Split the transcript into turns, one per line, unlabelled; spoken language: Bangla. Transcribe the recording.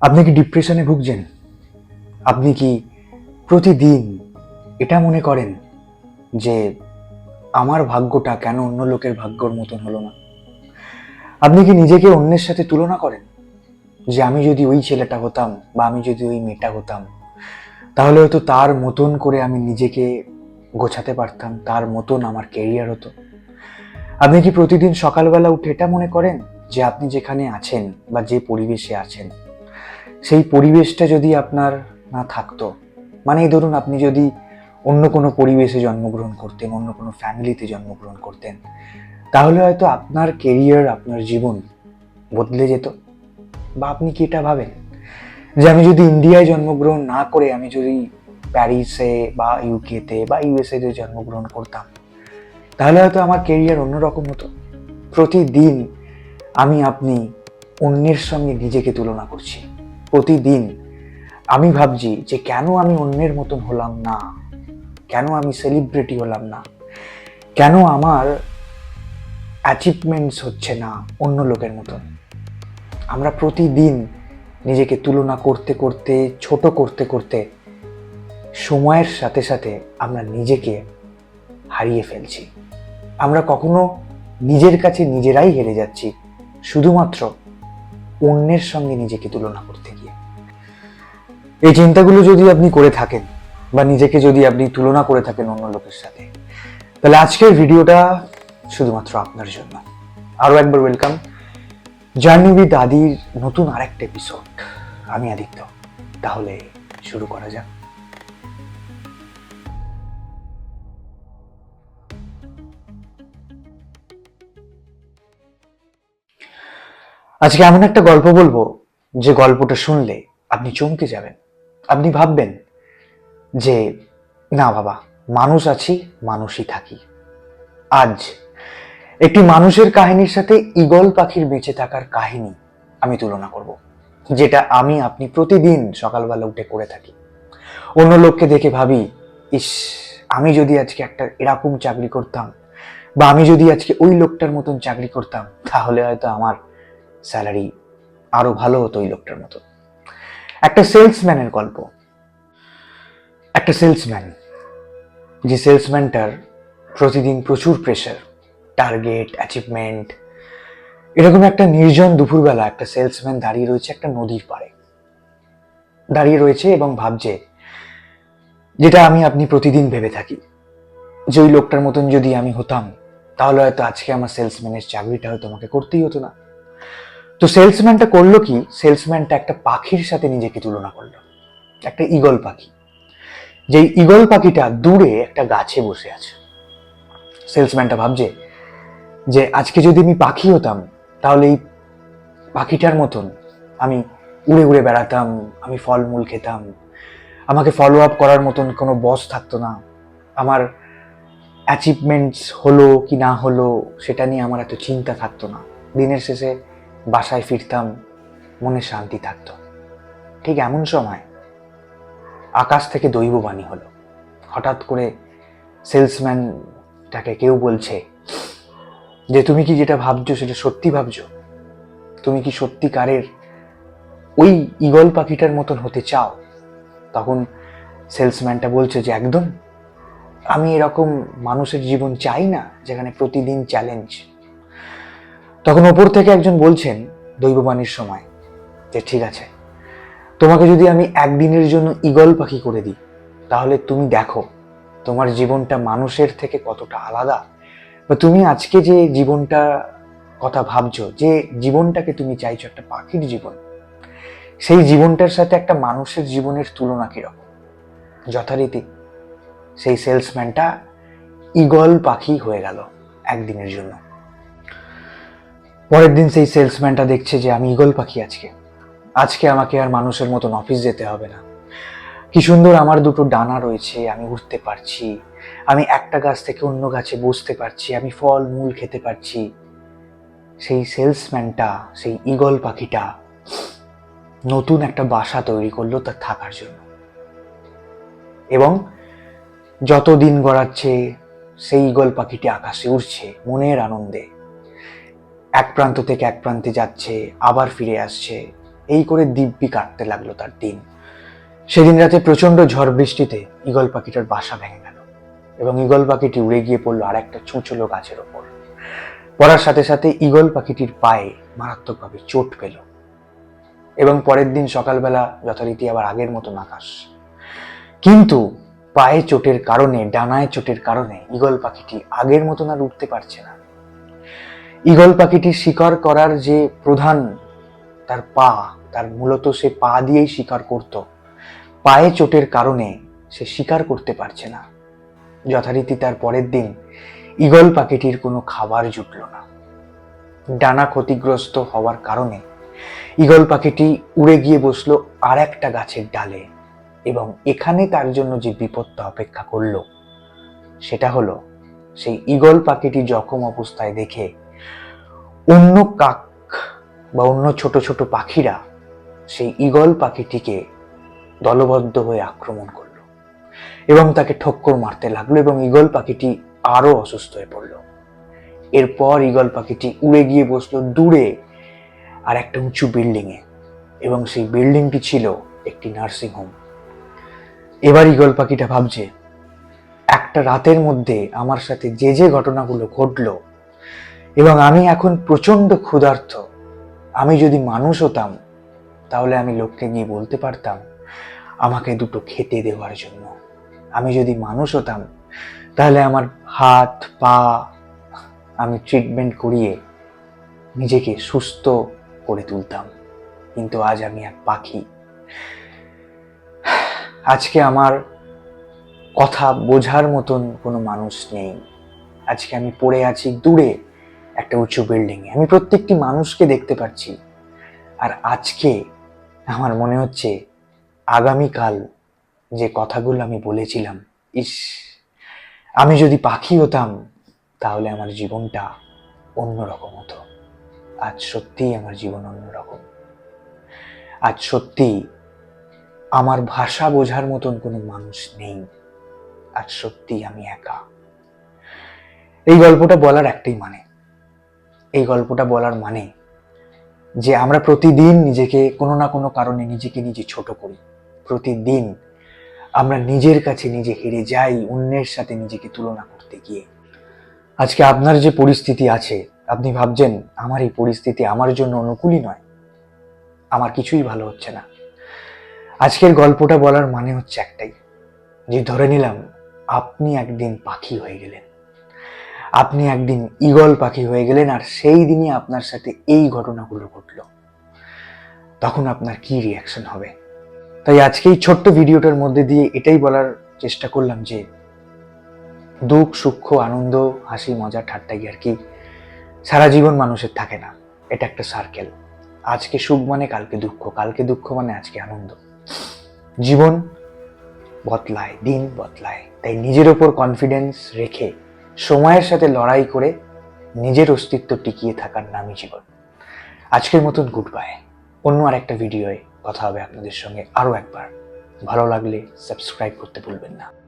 আপনি কি ডিপ্রেশনে ভুগছেন? আপনি কি প্রতিদিন এটা মনে করেন যে আমার ভাগ্যটা কেন অন্য লোকের ভাগ্যর মতন হলো না? আপনি কি নিজেকে অন্যের সাথে তুলনা করেন? যে আমি যদি ওই ছেলেটা হতাম বা আমি যদি ওই মেয়েটা হতাম, তাহলে হয়তো তার মতন করে আমি নিজেকে গোছাতে পারতাম, তার মতন আমার কেরিয়ার হতো। আপনি কি প্রতিদিন সকালবেলা উঠে এটা মনে করেন? যে আপনি যেখানে আছেন বা যে পরিবেশে আছেন সেই পরিবেশটা যদি আপনার না থাকতো মানে ধরুন আপনি যদি অন্য কোনো পরিবেশে জন্মগ্রহণ করতেন, অন্য কোনো ফ্যামিলিতে জন্মগ্রহণ করতেন, তাহলে হয়তো আপনার কেরিয়ার আপনার জীবন বদলে যেত। বা আপনি কি এটা ভাবেন? যে আমি যদি ইন্ডিয়ায় জন্মগ্রহণ না করে আমি যদি প্যারিসে বা ইউকেতে বা ইউএসএতে জন্মগ্রহণ করতাম, তাহলে হয়তো আমার কেরিয়ার অন্যরকম হতো। প্রতিদিন আমি আপনি অন্যের সঙ্গে নিজেকে তুলনা করছি। প্রতিদিন। আমি ভাবছি যে কেন আমি অন্যের মতন হলাম না? কেন আমি সেলিব্রিটি হলাম না? কেন আমার অ্যাচিভমেন্টস হচ্ছে না অন্য লোকের মতন? আমরা প্রতিদিন নিজেকে তুলনা করতে করতে, ছোট করতে করতে, সময়ের সাথে সাথে আমরা নিজেকে হারিয়ে ফেলছি। আমরা কখনো নিজের কাছে নিজেরাই হেরে যাচ্ছি। শুধুমাত্র অন্যের সঙ্গে নিজেকে তুলনা করতে। এই চিন্তাগুলো যদি আপনি করে থাকেন বা নিজেকে যদি আপনি তুলনা করে থাকেন অন্য লোকের সাথে, তাহলে আজকের ভিডিওটা শুধুমাত্র আপনার জন্য। আরও একবার ওয়েলকাম জার্নি উইথ আদির নতুন আরেকটা এপিসোড আমি আদিত্য, তাহলে শুরু করা যাক। আজকে এমন একটা গল্প বলব, যে গল্পটা শুনলে আপনি চমকে যাবেন। আপনি ভাববেন যে, না বাবা, মানুষ আছি, মানুষই থাকি। আজ একটি মানুষের কাহিনীর সাথে ঈগল পাখির বেঁচে থাকার কাহিনী আমি তুলনা করব, যেটা আমি, আপনি প্রতিদিন সকালবেলা উঠে করে থাকি। অন্য লোককে দেখে ভাবি, ইস, আমি যদি আজকে একটা এরকম চাকরি করতাম বা আমি যদি আজকে ওই লোকটার মতন চাকরি করতাম, তাহলে হয়তো আমার স্যালারি আরও ভালো হতো ওই লোকটার মতো একটা সেলসম্যানের গল্প। একটা সেলসম্যান, যে সেলসম্যানটার প্রতিদিন প্রচুর প্রেশার টার্গেট অ্যাচিভমেন্ট এরকম একটা নির্জন দুপুরবেলা একটা সেলসম্যান দাঁড়িয়ে রয়েছে একটা নদীর পাড়ে। দাঁড়িয়ে রয়েছে এবং ভাবছে, যেটা আমি আপনি প্রতিদিন ভেবে থাকি, যে ওই লোকটার মতন যদি আমি হতাম, তাহলে হয়তো আজকে আমার সেলসম্যানের চাকরিটা হয়তো আমাকে করতেই হতো না। তো সেলসম্যানটা করল কি? সেলসম্যানটা একটা পাখির সাথে নিজেকে তুলনা করল। একটা ঈগল পাখি। যেই ঈগল পাখিটা দূরে একটা গাছে বসে আছে। সেলসম্যানটা ভাবছে যে, আজকে যদি আমি পাখি হতাম, তাহলে এই পাখিটার মতন আমি উড়ে উড়ে বেড়াতাম, আমি ফলমূল খেতাম। আমাকে ফলো আপ করার মতন কোনো বস থাকতো না। আমার অ্যাচিভমেন্টস হলো কি না হলো, সেটা নিয়ে আমার এত চিন্তা থাকতো না। দিনের শেষে বাসায় ফিরতাম, মনে শান্তি থাকতো। ঠিক এমন সময় আকাশ থেকে দৈববাণী হলো। হঠাৎ করে সেলসম্যানটাকে কেউ বলছে যে, তুমি কি যেটা ভাবছ সেটা সত্যি ভাবছ? তুমি কি সত্যিকারের ওই ঈগল পাখিটার মতন হতে চাও? তখন সেলসম্যানটা বলছে যে, একদম। আমি এরকম মানুষের জীবন চাই না যেখানে প্রতিদিন চ্যালেঞ্জ তখন ওপর থেকে একজন বলছেন দৈববাণীর সময় যে, ঠিক আছে, তোমাকে যদি আমি একদিনের জন্য ঈগল পাখি করে দিই, তাহলে তুমি দেখো তোমার জীবনটা মানুষের থেকে কতটা আলাদা। বা তুমি আজকে যে জীবনটা কথা ভাবছ, যে জীবনটাকে তুমি চাইছো একটা পাখির জীবন, সেই জীবনটার সাথে একটা মানুষের জীবনের তুলনা কীরকম? যথারীতি সেই সেলসম্যানটা ঈগল পাখি হয়ে গেল একদিনের জন্য। পরের দিন সেই সেলসম্যানটা দেখছে যে আমি ঈগল পাখি আজকে। আজকে আমাকে আর মানুষের মতন অফিস যেতে হবে না। কি সুন্দর আমার দুটো ডানা রয়েছে, আমি উঠতে পারছি। আমি একটা গাছ থেকে অন্য গাছে বসতে পারছি, আমি ফল, মূল খেতে পারছি। সেই সেলসম্যানটা সেই ঈগল পাখিটা নতুন একটা বাসা তৈরি করল তার থাকার জন্য। এবং যত দিন গড়াচ্ছে, সেই ঈগল পাখিটি আকাশে উড়ছে, মনের আনন্দে। এক প্রান্ত থেকে এক প্রান্তে যাচ্ছে, আবার ফিরে আসছে। এই করে দিব্যি কাটতে লাগল তার দিন। সেদিন রাতে প্রচণ্ড ঝড় বৃষ্টিতে ঈগল পাখিটার বাসা ভেঙে গেল এবং ঈগল পাখিটি উড়ে গিয়ে পড়ল আর একটা চুঁচুলো গাছের ওপর। পড়ার সাথে সাথে ঈগল পাখিটির পায়ে মারাত্মকভাবে চোট পেল এবং পরের দিন সকালবেলা যথারীতি আবার আগের মতো আকাশ। কিন্তু পায়ে চোটের কারণে, ডানায় চোটের কারণে ঈগল পাখিটি আগের মতন আর উঠতে পারছে না। ঈগল পাখিটি শিকার করার যে প্রধান তার পা, তার মূলত সে পা দিয়েই শিকার করত। পায়ে চোটের কারণে সে শিকার করতে পারছে না। যথারীতি তার পরের দিন ঈগল পাখিটির কোনো খাবার জুটল না। ডানা ক্ষতিগ্রস্ত হওয়ার কারণে ঈগল পাখিটি উড়ে গিয়ে বসল আর একটা গাছের ডালে এবং এখানে তার জন্য যে বিপদটা অপেক্ষা করল, সেটা হলো সেই ঈগল পাখিটি জখম অবস্থায় দেখে অন্য কাক বা অন্য ছোট ছোট পাখিরা সেই ঈগল পাখিটিকে দলবদ্ধ হয়ে আক্রমণ করল এবং তাকে ঠক্কর মারতে লাগল এবং ঈগল পাখিটি আরও অসুস্থ হয়ে পড়ল। এরপর ঈগল পাখিটি উড়ে গিয়ে বসল দূরে আর একটা উঁচু বিল্ডিং এ এবং সেই বিল্ডিংটি ছিল একটি নার্সিং হোম। এবার ঈগল পাখিটা ভাবছে, একটা রাতের মধ্যে আমার সাথে যে যে ঘটনাগুলো ঘটলো এবং আমি এখন প্রচণ্ড ক্ষুধার্ত। আমি যদি মানুষ হতাম, তাহলে আমি লোককে গিয়ে বলতে পারতাম, আমাকে দুটো খেতে দেওয়ার জন্য। আমি যদি মানুষ হতাম, তাহলে আমার হাত, পা আমি ট্রিটমেন্ট করিয়ে নিজেকে সুস্থ করে তুলতাম। কিন্তু আজ আমি এক পাখি। আজকে আমার কথা বোঝার মতন কোনো মানুষ নেই। আজকে আমি পড়ে আছি দূরে। একটা উঁচু বিল্ডিংয়ে আমি প্রত্যেকটি মানুষকে দেখতে পাচ্ছি আর আজকে আমার মনে হচ্ছে আগামীকাল যে কথাগুলো আমি বলেছিলাম, ইস, আমি যদি পাখি হতাম, তাহলে আমার জীবনটা অন্যরকম হতো। আজ সত্যিই আমার জীবন অন্যরকম। আজ সত্যি আমার ভাষা বোঝার মতন কোনো মানুষ নেই। আজ সত্যি আমি একা। এই গল্পটা বলার একটাই মানে এই গল্পটা বলার মানে যে আমরা প্রতিদিন নিজেকে কোনো না কোনো কারণে নিজেকে নিজে ছোট করি। প্রতিদিন আমরা নিজের কাছে নিজে হেরে যাই, অন্যের সাথে নিজেকে তুলনা করতে গিয়ে। আজকে আপনার যে পরিস্থিতি আছে, আপনি ভাবছেন, আমার এই পরিস্থিতি আমার জন্য অনুকূলই নয়। আমার কিছুই ভালো হচ্ছে না। আজকের গল্পটা বলার মানে হচ্ছে একটাই, যে ধরে নিলাম, আপনি একদিন পাখি হয়ে গেলেন। আপনি একদিন ঈগল পাখি হয়ে গেলেন আর সেই দিনই আপনার সাথে এই ঘটনাগুলো ঘটলো। তখন আপনার কি রিয়াকশন হবে? তাই আজকে এই ছোট্ট ভিডিওটার মধ্যে দিয়ে এটাই বলার চেষ্টা করলাম যে, দুঃখ, সুখ, আনন্দ, হাসি, মজা ঠাট্টাই আর কি? সারা জীবন মানুষের থাকে না। এটা একটা সার্কেল আজকে সুখ মানে কালকে দুঃখ। কালকে দুঃখ মানে আজকে আনন্দ। জীবন বদলায়, দিন বদলায়। তাই নিজের ওপর কনফিডেন্স রেখে সময়ের সাথে লড়াই করে নিজের অস্তিত্ব টিকিয়ে থাকার নামই জীবন। আজকের মতন গুড বাই অন্য আর একটা ভিডিওয়ে কথা হবে আপনাদের সঙ্গে আরও একবার। ভালো লাগলে সাবস্ক্রাইব করতে ভুলবেন না।